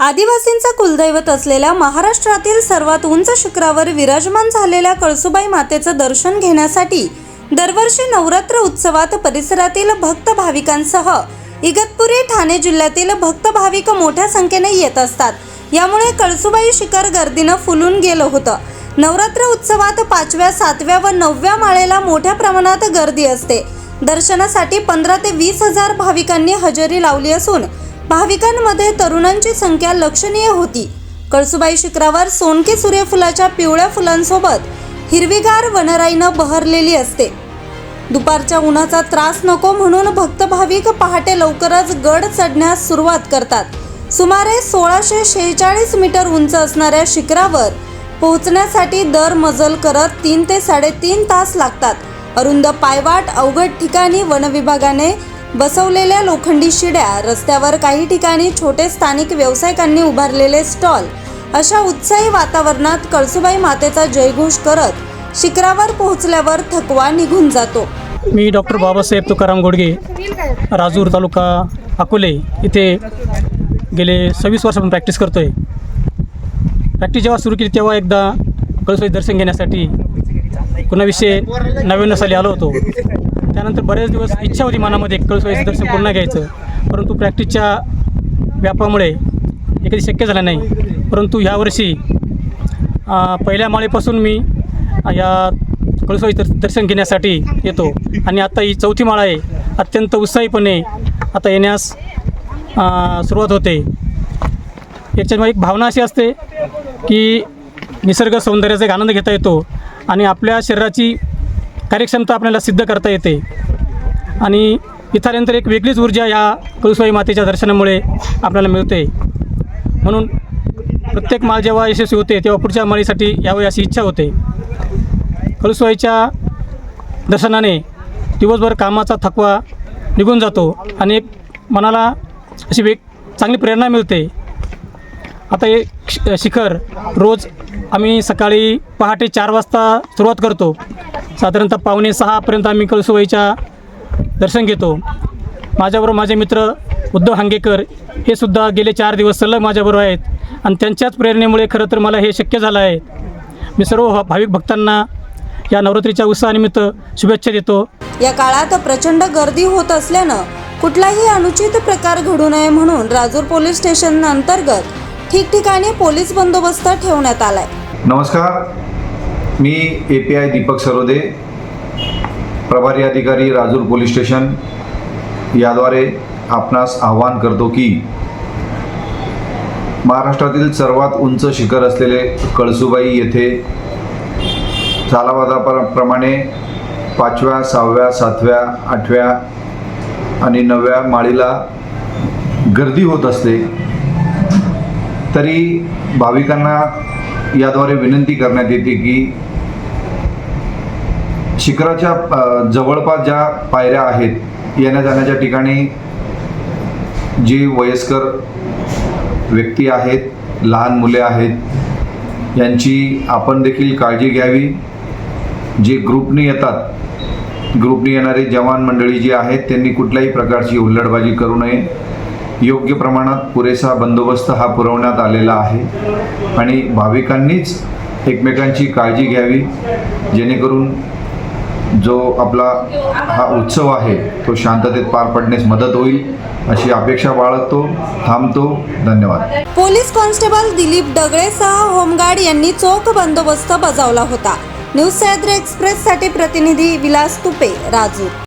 आदिवासींचं कुलदैवत असलेल्या महाराष्ट्रातील सर्वात उंच शिखरावर विराजमान झालेल्या कळसुबाई मातेचं दर्शन घेण्यासाठी दरवर्षी नवरात्र उत्सवात परिसरातील भक्त भाविकांसह इगतपुरी ठाणे जिल्ह्यातील भक्त भाविक मोठ्या संख्येने येत असतात. यामुळे कळसुबाई शिखर गर्दीनं फुलून गेलं होतं. नवरात्र उत्सवात पाचव्या सातव्या व नवव्या माळेला मोठ्या प्रमाणात गर्दी असते. दर्शनासाठी पंधरा ते वीस हजार भाविकांनी हजेरी लावली असून भाविकांमध्ये तरुणांची संख्या लक्षणीय होती. कळसुबाई शिखरावर सोनके सूर्यफुलाच्या पिवळ्या फुलांसोबत हिरवीगार वनराईनं बहरलेली असते. दुपारच्या उन्हाचा त्रास नको म्हणून भक्त भाविक पहाटे लवकरच गड चढण्यास सुरुवात करतात. सुमारे सोळाशे शेहेचाळीस मीटर उंच असणाऱ्या शिखरावर पोहोचण्यासाठी दर मजल करत तीन ते साडेतीन तास लागतात. अरुंद पायवाट अवघड ठिकाणी वनविभागाने बसवलेल्या लोखंडी शिड्या रस्त्यावर काही ठिकाणी छोटे स्थानिक व्यावसायिकांनी उभारलेले स्टॉल. अशा उत्साही वातावरणात कळसुबाई मातेचा जयघोष करत शिखरावर पोहोचल्यावर थकवा निघून जातो. मी डॉक्टर बाबासाहेब तुकाराम गोडगे राजूर तालुका अकोले इथे गेले सव्वीस वर्षापासून प्रॅक्टिस करतो आहे प्रॅक्टिस जेव्हा सुरू केली तेव्हा एकदा कळसोई दर्शन घेण्यासाठी कुणाविषयी नव्याण्णव साली आलो होतो. त्यानंतर बरेच दिवस इच्छा होती मनामध्ये कळसोईचं दर्शन पुन्हा घ्यायचं. परंतु प्रॅक्टिसच्या व्यापामुळे हे कधी शक्य झालं नाही. परंतु ह्यावर्षी पहिल्या माळेपासून मी या कळसवाई दर दर्शन घेण्यासाठी येतो. आणि आता ही चौथी माळा आहे. अत्यंत उत्साहीपणे आता येण्यास सुरुवात होते. याच्यामुळे एक भावना अशी असते की निसर्ग सौंदर्याचा एक आनंद घेता येतो. आणि आपल्या शरीराची कार्यक्षमता आपल्याला सिद्ध करता येते. आणि इथं एक वेगळीच ऊर्जा या कळुसवाई मातेच्या दर्शनामुळे आपल्याला मिळते. म्हणून प्रत्येक माळ जेव्हा यशस्वी होते तेव्हा पुढच्या माळीसाठी यावे अशी इच्छा होते. कळुसवाईच्या दर्शनाने दिवसभर कामाचा थकवा निघून जातो आणि एक मनाला अशी वेग चांगली प्रेरणा मिळते. आता हे शि- शिखर रोज आम्ही सकाळी पहाटे चार वाजता सुरुवात करतो. साधारणतः पावणे सहापर्यंत आम्ही कळसुबाईच्या दर्शन घेतो. माझ्याबरोबर माझे मित्र उद्धव हांगेकर हे सुद्धा गेले चार दिवस सलग माझ्याबरोबर आहेत. आणि त्यांच्याच प्रेरणेमुळे खरं तर मला हे शक्य झालं आहे. मी सर्व भाविक भक्तांना या नवरात्रीच्या उत्सवानिमित्त शुभेच्छा देतो. या काळात प्रचंड गर्दी होत असल्यानं कुठलाही अनुचित प्रकार घडू नये म्हणून राजूर पोलीस स्टेशन अंतर्गत ठिकठिकाणी पोलीस बंदोबस्त ठेवण्यात आलाय. नमस्कार. मी A P I Deepak Sarode प्रभारी अधिकारी राजूर पोलीस स्टेशन. याद्वारे आपणास आवाहन करतो की महाराष्ट्रातील सर्वात उंच शिखर असलेले कळसुबाई येथे सालावादाप्रमाणे पाचव्या सहाव्या सातव्या आठव्या आणि नवव्या माळीला गर्दी होत असते तरी भाविकांना याद्वारे विनंती करण्यात येते की शिखराच्या जवळपास ज्या पायऱ्या आहेत येण्या जाण्याच्या ठिकाणी जी वयस्कर व्यक्ती आहेत लहान मुले आहेत यांची आपण देखील काळजी घ्यावी. जे ग्रुपनी येतात ग्रुपनी येणारे जवान मंडळी जी आहेत त्यांनी कुठल्याही प्रकारची हुल्लडबाजी करू नये. योग्य प्रमाणात पुरेसा बंदोबस्त हा पुरवण्यात आलेला आहे आणि भाविकांनीच एकमेकांची काळजी घ्यावी जेणेकरून जो आपला हा उत्सव आहे तो शांततेत पार पडण्यास मदत होईल अशी अपेक्षा बाळगतो थांबतो. धन्यवाद. पोलीस कॉन्स्टेबल दिलीप डगळेसह होमगार्ड यांनी चोख बंदोबस्त बजावला होता. न्यूज सह्याद्री एक्सप्रेससाठी प्रतिनिधी विलास तुपे राजू.